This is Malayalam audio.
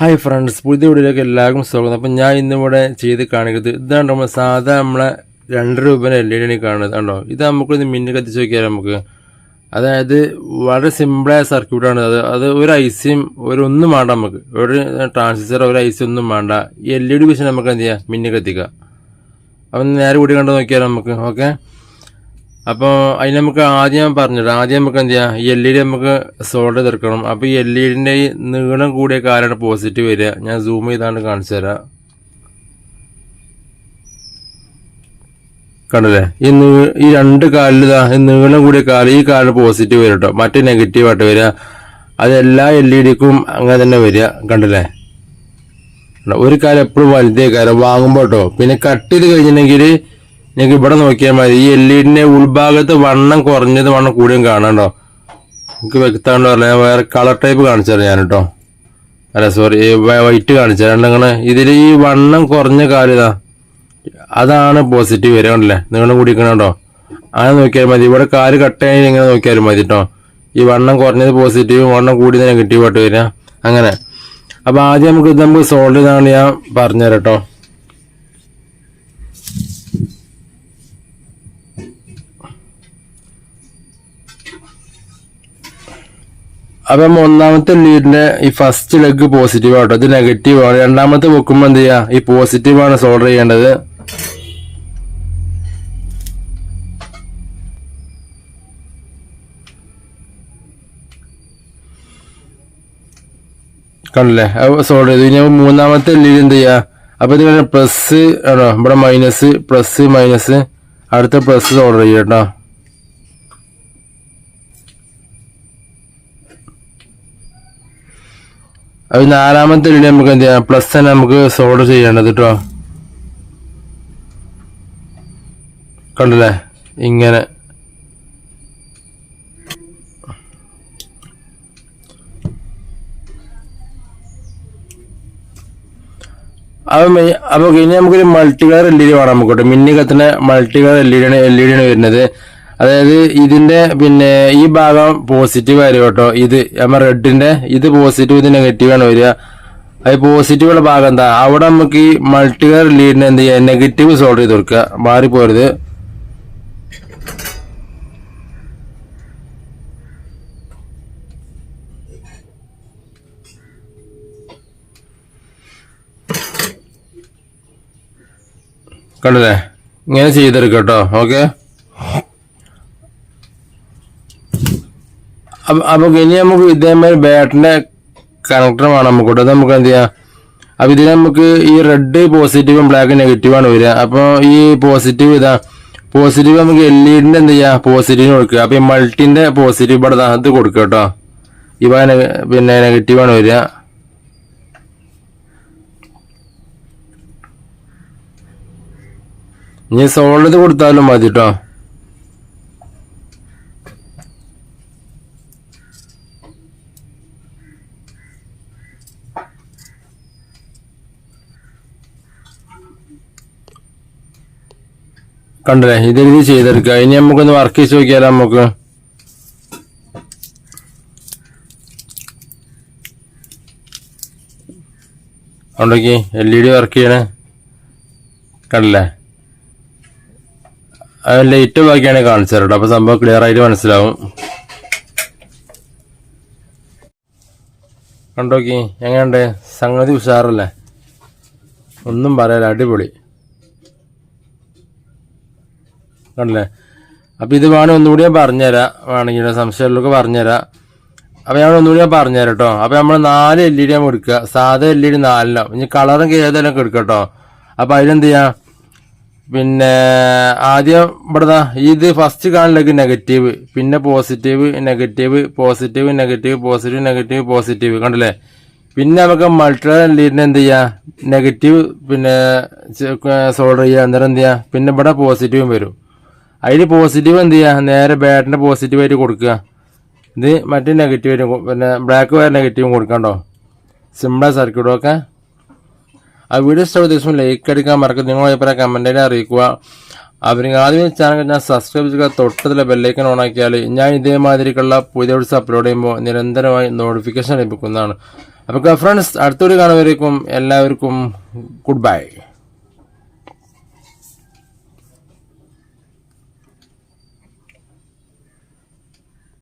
ഹായ് ഫ്രണ്ട്സ് പുതിയ വീഡിയോയിലേക്ക് എല്ലാവർക്കും സ്വാഗതം. അപ്പം ഞാൻ ഇന്നിവിടെ ചെയ്ത് കാണിക്കുന്നത് ഇതാണ് നമ്മൾ സാധാ നമ്മളെ രണ്ട് രൂപേന്റെ എൽ ഇ ഡി കാണുന്നത്. കണ്ടോ? ഇത് നമുക്കൊന്ന് മിന്നി കത്തിച്ച് നോക്കിയാൽ നമുക്ക്? അതായത് വളരെ സിമ്പിളായ സർക്യൂട്ടാണ് അത്. അത് ഒരു ഐസിയും ഒരു ഒന്നും വേണ്ട നമുക്ക്. ഒരു ട്രാൻസിസ്റ്റർ ഒരു ഐ സി ഒന്നും വേണ്ട. ഈ എൽ ഇ ഡി വെച്ച് നമുക്ക് എന്ത് ചെയ്യാം? മിന്നി കത്തിക്കുക അപ്പം നേരെ കൂടി കണ്ട് നോക്കിയാൽ നമുക്ക്. ഓക്കെ? അപ്പോൾ അതിന് നമുക്ക് ആദ്യം പറഞ്ഞത് ആദ്യം നമുക്ക് എന്ത് ചെയ്യാം എൽ ഇ ഡി നമുക്ക് സോൾഡ് തീർക്കണം അപ്പോൾ ഈ എൽ ഇ ഡിന്റെ ഈ നീളം കൂടിയ കാലാണ് പോസിറ്റീവ് വരിക. ഞാൻ സൂം ചെയ്താണ്ട് കാണിച്ചു തരാം. കണ്ടല്ലേ? ഈ നീ ഈ രണ്ട് കാലിൽ ഈ നീളം കൂടിയ കാൽ ഈ കാലിന് പോസിറ്റീവ് വരും കേട്ടോ മറ്റേ നെഗറ്റീവ് ആയിട്ട് വരിക. അത് എല്ലാ എൽ ഇ ഡിക്കും അങ്ങനെ തന്നെ വരിക. കണ്ടില്ലേ? കണ്ടോ? ഒരു കാലം എപ്പോഴും വലുതേ കാലം വാങ്ങുമ്പോൾ പിന്നെ കട്ട് ചെയ്ത് കഴിഞ്ഞിട്ടുണ്ടെങ്കിൽ നിങ്ങൾക്ക് ഇവിടെ നോക്കിയാൽ മതി. ഈ ഇഡിന്റെ ഉൾഭാഗത്ത് വണ്ണം കുറഞ്ഞത് വണ്ണം കൂടിയും കാണാണ്ടോ നിങ്ങൾക്ക് വ്യക്തമാണ്ട് പറഞ്ഞാൽ വേറെ കളർ ടൈപ്പ് കാണിച്ചു ഞാൻ കേട്ടോ അല്ല സോറി വൈറ്റ് കാണിച്ചു നിങ്ങൾ ഇതിൽ ഈ വണ്ണം കുറഞ്ഞ കാലിതാ അതാണ് പോസിറ്റീവ് വരിക നിങ്ങളും നീളം കേട്ടോ അങ്ങനെ നോക്കിയാൽ മതി. ഇവിടെ കാൽ കട്ട് ആയി ഇങ്ങനെ നോക്കിയാലും മതി കേട്ടോ ഈ വണ്ണം കുറഞ്ഞത് പോസിറ്റീവ് വണ്ണം കൂടിയത് ആയിട്ട് വരിക. അങ്ങനെ. അപ്പൊ ആദ്യം നമുക്ക് ഇത് നമുക്ക് സോൾവ് ചെയ്താണ് ഞാൻ പറഞ്ഞുതരാം കേട്ടോ അപ്പൊ ഒന്നാമത്തെ ലീഡിന്റെ ഈ ഫസ്റ്റ് ലെഗ് പോസിറ്റീവ് ആട്ടോ. ഇത് നെഗറ്റീവ് ആണ്. രണ്ടാമത്തെ വെക്കുമ്പോ എന്ത് ചെയ്യാ ഈ പോസിറ്റീവ് ആണ് സോൾവ് ചെയ്യേണ്ടത്. കണ്ടില്ലേ? സോൾവ് ചെയ്തു. ഇനി മൂന്നാമത്തെ ലീഡ് എന്ത് ചെയ്യാ അപ്പൊ ഇത് പ്ലസ് ആണോ? ഇവിടെ മൈനസ് പ്ലസ് മൈനസ് അടുത്ത പ്ലസ് സോൾവ് ചെയ്യാം കേട്ടോ. അത് നാലാമത്തെ ലീഡ് നമുക്ക് എന്ത് ചെയ്യാം? പ്ലസ് തന്നെ നമുക്ക് സോൾവ് ചെയ്യേണ്ടത് കേട്ടോ കണ്ടില്ലേ? ഇങ്ങനെ. അപ്പം അപ്പോൾ അപ്പൊ ഇനി നമുക്കൊരു multi colour L E D വേണം നമുക്ക് കേട്ടോ മിന്നി കത്തുന്ന multi colour L E D ആണ് എൽ ഇ ഡി ആണ് വരുന്നത്. അതായത് ഇതിന്റെ പിന്നെ ഈ ഭാഗം പോസിറ്റീവ് ആയിരിക്കും കേട്ടോ. ഇത് നമ്മ റെഡിന്റെ ഇത് പോസിറ്റീവ് ഇത് നെഗറ്റീവ് ആണ് വരിക. അത് പോസിറ്റീവ് ഉള്ള ഭാഗം എന്താ? അവിടെ നമുക്ക് ഈ മൾട്ടി കളർ എൽ എന്ത് ചെയ്യാം? നെഗറ്റീവ് സോൾവ് ചെയ്ത് കൊടുക്കുക. മാറിപ്പോരുത് കണ്ടല്ലേ? ഇങ്ങനെ ചെയ്തെടുക്കുക കേട്ടോ. ഓക്കെ? അപ്പൊ ഇനി നമുക്ക് ഇതേമാതിരി ബാറ്ററിന്റെ കണക്ടർ വേണം നമുക്ക് എന്ത് ചെയ്യാം? അപ്പൊ ഇതിന് നമുക്ക് ഈ റെഡ് പോസിറ്റീവും ബ്ലാക്ക് നെഗറ്റീവ് ആണ് വരിക. അപ്പോൾ ഈ പോസിറ്റീവ് ഇതാ പോസിറ്റീവ് നമുക്ക് എൽ ഇഡിന്റെ എന്ത് ചെയ്യുക പോസിറ്റീവിന് കൊടുക്കുക. അപ്പൊ ഈ മൾട്ടിന്റെ പോസിറ്റീവ് ഇവിടെ അത് കൊടുക്കുക കേട്ടോ. ഇവ പിന്നെ നെഗറ്റീവാണ് വരിക. ഇനി സോൾഡ് കൊടുത്താലും മതി കേട്ടോ. കണ്ടില്ലേ? ഇത് ഇത് ചെയ്തെടുക്കുക. ഇനി നമുക്കൊന്ന് വർക്ക് ചെയ്ത് നോക്കിയാലോ നമുക്ക്? ഉണ്ടോക്കി എൽ ഇ ഡി വർക്ക് ചെയ്യണേ. കണ്ടില്ലേ? അത് ലൈറ്റ് ബാക്കിയാണ് കാണിച്ചത് കേട്ടോ. അപ്പം സംഭവം ക്ലിയർ ആയിട്ട് മനസ്സിലാവും. കണ്ടോക്കി? എങ്ങനെയുണ്ട്? സംഗതി ഉഷാറല്ലേ? ഒന്നും പറയാല അടിപൊളി. കണ്ടല്ലേ? അപ്പൊ ഇത് വേണം ഒന്നുകൂടി ഞാൻ പറഞ്ഞുതരാം. വേണമെങ്കിൽ സംശയമുള്ളവർക്ക് പറഞ്ഞുതരാം. അപ്പോൾ ഞാൻ ഒന്നുകൂടി ഞാൻ പറഞ്ഞുതരാം കേട്ടോ. അപ്പൊ നമ്മൾ നാല് എൽ ഇ ഡി നമ്മൾ എടുക്കുക സാധാ എൽ ഇ ഡി നാലിനോ ഇനി കളറും ഏതെല്ലാം എടുക്കുക കേട്ടോ. അപ്പൊ അതിലെന്ത് ചെയ്യാം? പിന്നെ ആദ്യം ഇവിടെ ഇത് ഫസ്റ്റ് കാണിലേക്ക് നെഗറ്റീവ് പിന്നെ positive negative positive negative positive negative positive കണ്ടില്ലേ? പിന്നെ നമുക്ക് മൾട്ടി ലീഡിന് എന്ത് ചെയ്യാം നെഗറ്റീവ് പിന്നെ സോൾഡർ ചെയ്യുക അന്നേരം എന്ത് ചെയ്യാം പിന്നെ ഇവിടെ പോസിറ്റീവും വരും. അതിൽ പോസിറ്റീവ് എന്ത് ചെയ്യുക നേരെ ബാറ്റിന് പോസിറ്റീവായിട്ട് കൊടുക്കുക. ഇത് മറ്റേ നെഗറ്റീവ് പിന്നെ ബ്ലാക്ക് വയർ നെഗറ്റീവും കൊടുക്കണ്ടോ? സിമ്പിൾ സർക്യൂട്ടും ഒക്കെ. ആ വീഡിയോ ഇഷ്ടപ്പെട്ട ദിവസം ലൈക്ക് അടിക്കാൻ മറക്കും നിങ്ങൾ അഭിപ്രായം കമന്റിൽ അറിയിക്കുക. അവർ ആദ്യം ചാനൽ ഞാൻ സബ്സ്ക്രൈബ് ചെയ്യുക തൊട്ടതിലെ ബെല്ലൈക്കൻ ഓൺ ആക്കിയാൽ ഞാൻ ഇതേമാതിരിക്കുള്ള പുതിയ വീഡിയോസ് അപ്ലോഡ് ചെയ്യുമ്പോൾ നിരന്തരമായി നോട്ടിഫിക്കേഷൻ ലഭിക്കുന്നതാണ്. അപ്പോൾ ഫ്രണ്ട്സ് അടുത്തൊരു കാണുന്നവരേക്കും എല്ലാവർക്കും ഗുഡ് ബൈ